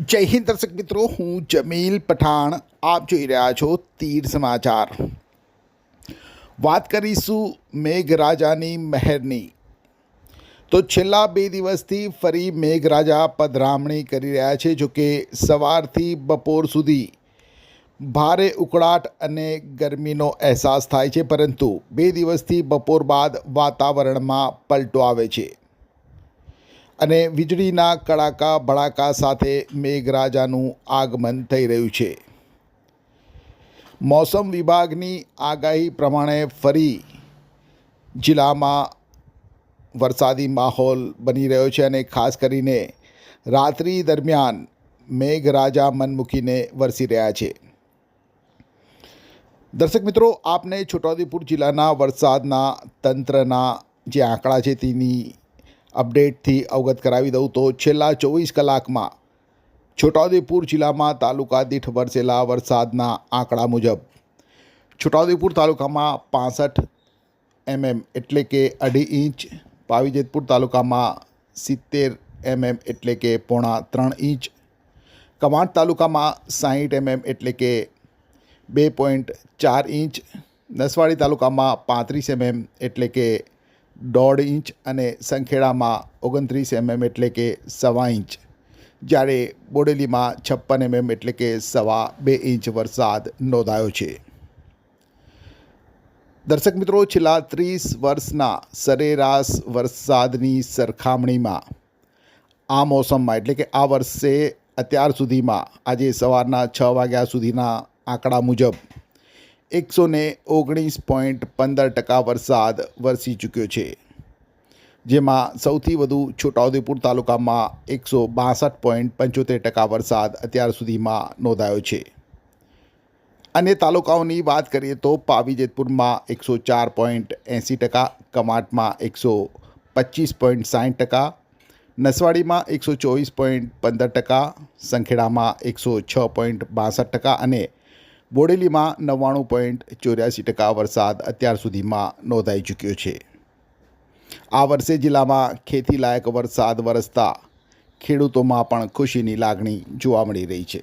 જય હિન્દ દર્શક મિત્રો, હું જમીલ પઠાણ. આપ જોઈ રહ્યા છો તીર સમાચાર. વાત કરીશું મેઘરાજાની મહેરની. તો છેલ્લા બે દિવસથી ફરી મેઘરાજા પધરામણી કરી રહ્યા છે, જો કે સવારથી બપોર સુધી ભારે ઉકળાટ અને ગરમીનો અહેસાસ થાય છે, પરંતુ બે દિવસથી બપોર બાદ વાતાવરણમાં પલટો આવે છે. અને વીજળીના કડાકા, ભડાકા સાથે મેઘરાજાનું આગમન થઈ રહ્યું છે. મોસમ વિભાગની આગાહી પ્રમાણે ફરી જિલ્લામાં વરસાદી માહોલ બની રહ્યો છે અને ખાસ કરીને રાત્રિ દરમિયાન મેઘરાજા મન મૂકીને વરસી રહ્યા છે. દર્શક મિત્રો, આપને છોટાઉદેપુર જિલ્લાના વરસાદના તંત્રના જે આંકડા છે તેની અપડેટથી અવગત કરાવી દઉં તો છેલ્લા ચોવીસ કલાકમાં છોટાઉદેપુર જિલ્લામાં તાલુકા દીઠ વરસેલા વરસાદના આંકડા મુજબ છોટાઉદેપુર તાલુકામાં પાસઠ એમએમ એટલે કે અઢી ઇંચ, પાવીજેતપુર તાલુકામાં સિત્તેર એમએમ એટલે કે પોણા ત્રણ ઇંચ કવાંટ તાલુકામાં સાહીઠ એમએમ એટલે કે બે પોઈન્ટ ચાર ઇંચ, નસવાડી તાલુકામાં પાંત્રીસ એમએમ એટલે કે દોઢ ઇંચ અને સંખેડામાં ઓગણત્રીસ એમએમ એટલે કે સવા ઇંચ. જ્યારે બોડેલીમાં છપ્પન એમએમ એટલે કે સવા બે ઇંચ વરસાદ નોંધાયો છે. દર્શક મિત્રો, છેલ્લા ત્રીસ વર્ષના સરેરાશ વરસાદની સરખામણીમાં આ મોસમમાં, એટલે કે આ વર્ષે અત્યાર સુધીમાં, આજે સવારના છ વાગ્યા સુધીના આંકડા મુજબ એકસો ને ઓગણીસ પોઈન્ટ પંદર ટકા વરસાદ વરસી ચૂક્યો છે, જેમાં સૌથી વધુ છોટાઉદેપુર તાલુકામાં એકસો બાસઠ પોઈન્ટ પંચોતેર ટકા વરસાદ અત્યાર સુધીમાં નોંધાયો છે. અન્ય તાલુકાઓની વાત કરીએ તો પાવી, જેતપુરમાં એકસો ચાર પોઈન્ટ એંસી ટકા, કમાટમાં એકસો પચીસ પોઈન્ટ સાઠ ટકા, નસવાડીમાં એકસો ચોવીસ પોઈન્ટ પંદર ટકા, સંખેડામાં એકસો છ પોઈન્ટ બાસઠ ટકા અને બોડેલીમાં નવ્વાણું પોઈન્ટ ચોર્યાસી ટકા વરસાદ અત્યાર સુધીમાં નોંધાઈ ચૂક્યો છે. આ વર્ષે જિલ્લામાં ખેતીલાયક વરસાદ વરસતા ખેડૂતોમાં પણ ખુશીની લાગણી જોવા મળી રહી છે.